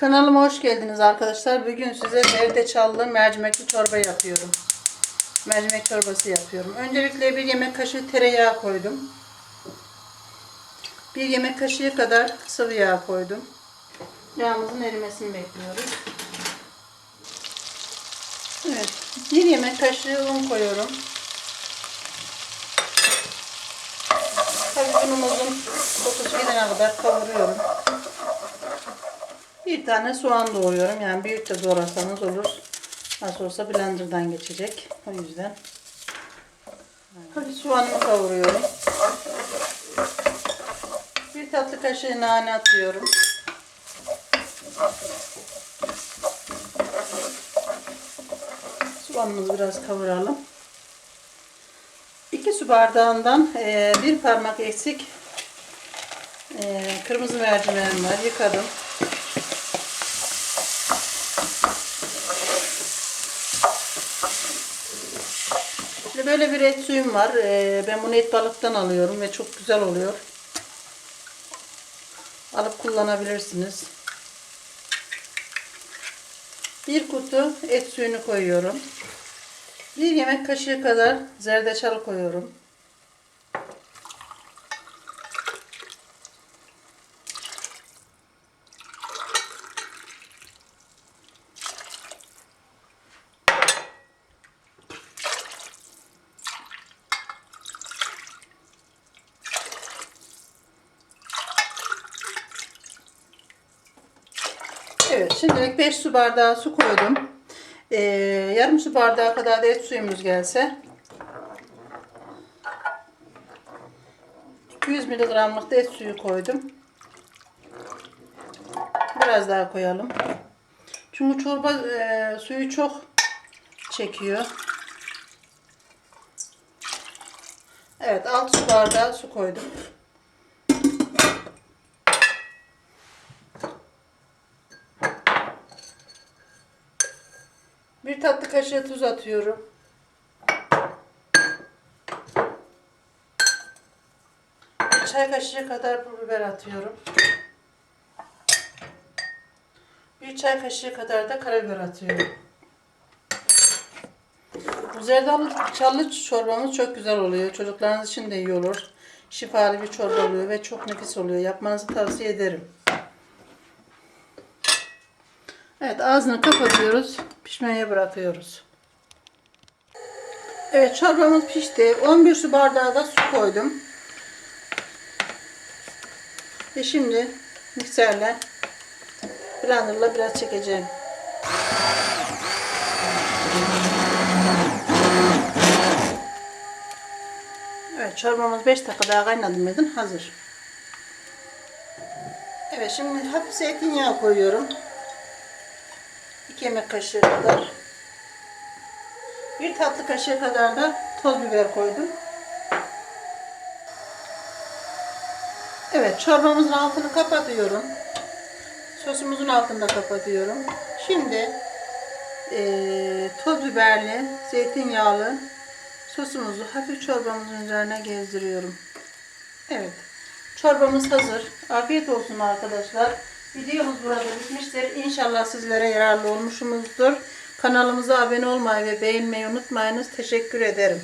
Kanalıma hoş geldiniz arkadaşlar. Bugün size zerdeçallı mercimekli çorba yapıyorum. Mercimek çorbası yapıyorum. Öncelikle bir yemek kaşığı tereyağı koydum. Bir yemek kaşığı kadar sıvı yağ koydum. Yağımızın erimesini bekliyoruz. Evet. Bir yemek kaşığı un koyuyorum. Tabii unumuzun kokusu gidene kadar kavuruyorum. Bir tane soğan doğruyorum. Yani büyük de doğrasanız olur. Nasıl olsa blenderdan geçecek. O yüzden. Hadi soğanımı kavuruyorum. Bir tatlı kaşığı nane atıyorum. Soğanımızı biraz kavuralım. 2 su bardağından eee, bir parmak eksik eee, kırmızı mercimeğim var. Yıkadım. Şimdi böyle bir et suyum var. Ee, ben bunu et balıktan alıyorum ve çok güzel oluyor. Alıp kullanabilirsiniz. Bir kutu et suyunu koyuyorum. Bir yemek kaşığı kadar zerdeçal koyuyorum. Evet, şimdilik 5 su bardağı su koydum. Ee, yarım su bardağı kadar da et suyumuz gelse. 200 miligramlık da et suyu koydum. Biraz daha koyalım. Çünkü çorba e, suyu çok çekiyor. Evet, 6 su bardağı su koydum. Bir tatlı kaşığı tuz atıyorum. Bir çay kaşığı kadar pul biber atıyorum. Bir çay kaşığı kadar da karabiber atıyorum. Bu zerdeçallı çorbamız çok güzel oluyor. Çocuklarınız için de iyi olur. Şifalı bir çorba oluyor ve çok nefis oluyor. Yapmanızı tavsiye ederim. Evet ağzını kapatıyoruz. Pişmeye bırakıyoruz. Evet çorbamız pişti. 11 su bardağı da su koydum. Ve şimdi mikserle blenderla biraz çekeceğim. Evet çorbamız 5 dakika daha kaynadı mıydın? Hazır. Evet şimdi hafif zeytinyağı koyuyorum. 2 yemek kaşığı kadar. Bir tatlı kaşığı kadar da toz biber koydum. Evet çorbamızın altını kapatıyorum. Sosumuzun altını da kapatıyorum. Şimdi eee, toz biberli, zeytinyağlı sosumuzu hafif çorbamızın üzerine gezdiriyorum. Evet. Çorbamız hazır. Afiyet olsun arkadaşlar. Videomuz burada bitmiştir. İnşallah sizlere yararlı olmuşumuzdur. Kanalımıza abone olmayı ve beğenmeyi unutmayınız. Teşekkür ederim.